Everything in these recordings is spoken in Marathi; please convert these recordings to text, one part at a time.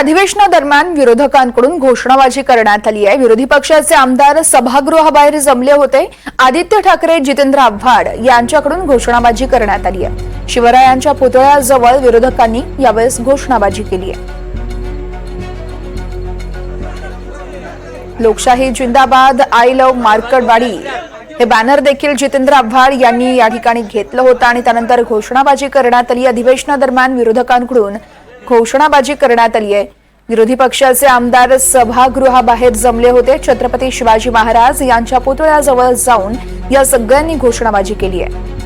अधिवेशनादरम्यान विरोधकांकडून घोषणाबाजी करण्यात आली आहे. विरोधी पक्षाचे आमदार सभागृहाबाहेर जमले होते. आदित्य ठाकरे जितेंद्र आव्हाड यांच्याकडून घोषणाबाजी करण्यात आली आहे. शिवरायांच्या पुतळ्याजवळ विरोधकांनी यावेळेस घोषणाबाजी केली आहे. लोकशाही जिंदाबाद आय लव्ह मार्कडवाडी हे बॅनर देखील जितेंद्र आव्हाड यांनी या ठिकाणी घेतलं होतं आणि त्यानंतर घोषणाबाजी करण्यात आली. अधिवेशनादरम्यान विरोधकांकडून घोषणाबाजी करण्यात आली आहे. विरोधी पक्षाचे आमदार सभागृहाबाहेर जमले होते. छत्रपती शिवाजी महाराज यांच्या पुतळ्याजवळ जाऊन या सगळ्यांनी घोषणाबाजी केली आहे.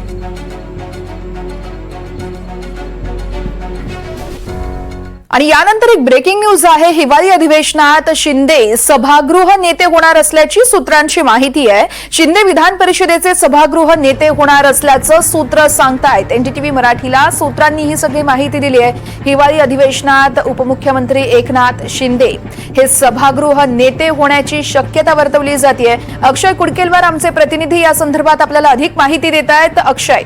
आणि यानंतर एक ब्रेकिंग न्यूज आहे. हिवाळी अधिवेशनात शिंदे सभागृह नेते होणार असल्याची सूत्रांची माहिती आहे. शिंदे विधान परिषदेचे सभागृह नेते होणार असल्याचं सूत्र सांगतायत. एनडीटीव्ही मराठीला सूत्रांनी ही सगळी माहिती दिली आहे. हिवाळी अधिवेशनात उपमुख्यमंत्री एकनाथ शिंदे हे सभागृह नेते होण्याची शक्यता वर्तवली जाते अक्षय कुडकेलवार आमचे प्रतिनिधी या संदर्भात आपल्याला अधिक माहिती देत आहेत अक्षय.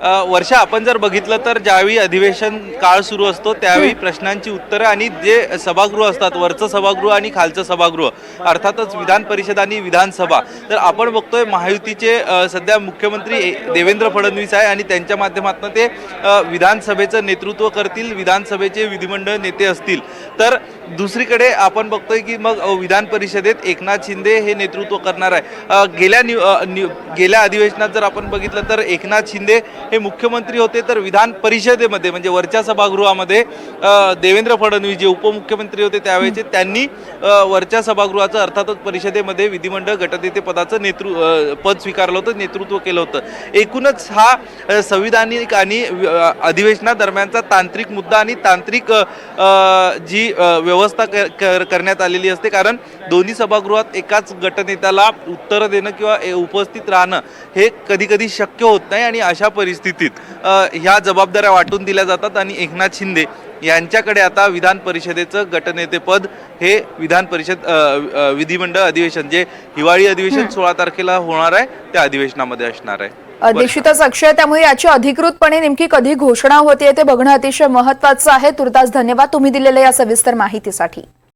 वर्षा आपण जर बघितलं तर ज्यावेळी अधिवेशन काळ सुरू असतो त्यावेळी प्रश्नांची उत्तरं आणि जे सभागृह असतात वरचं सभागृह आणि खालचं सभागृह अर्थातच विधान परिषद आणि विधानसभा. तर आपण बघतोय महायुतीचे सध्या मुख्यमंत्री देवेंद्र फडणवीस आहे आणि त्यांच्या माध्यमातून ते विधानसभेचं नेतृत्व करतील विधानसभेचे विधिमंडळ नेते असतील. तर दुसरीकडे आपण बघतोय की मग विधान परिषदेत एकनाथ शिंदे हे नेतृत्व करणार आहे. गेल्या निव- गेल्या अधिवेशनात जर आपण बघितलं तर एकनाथ शिंदे हे मुख्यमंत्री होते तर विधान परिषदेमध्ये म्हणजे वरच्या सभागृहामध्ये देवेंद्र फडणवीस जे उपमुख्यमंत्री होते त्यावेळेचे त्यांनी वरच्या सभागृहाचं अर्थातच परिषदेमध्ये विधिमंडळ गटनेते पदाचं नेतृ पद स्वीकारलं होतं नेतृत्व केलं होतं. एकूणच हा संविधानिक आणि अधिवेशनादरम्यानचा तांत्रिक मुद्दा आणि तांत्रिक जी व्यवस्था क- कर- करण्यात आलेली असते. कारण दोन्ही सभागृहात एकाच गटनेत्याला उत्तरं देणं किंवा उपस्थित राहणं हे कधी कधी शक्य होत नाही आणि अशा परिस्थितीत ह्या जबाबदाऱ्या वाटून दिल्या जातात आणि एकनाथ शिंदे यांच्याकडे आता विधान परिषदेचं गटनेतेपद हे विधान परिषद विधिमंडळ अधिवेशन जे हिवाळी अधिवेशन सोळा तारखेला होणार आहे त्या अधिवेशनामध्ये असणार आहे. निश्चितच अक्षय त्यामुळे याची अधिकृतपणे नेमकी कधी घोषणा होते ते बघणं अतिशय महत्वाचं आहे. तुर्तास धन्यवाद तुम्ही दिलेल्या या सविस्तर माहितीसाठी.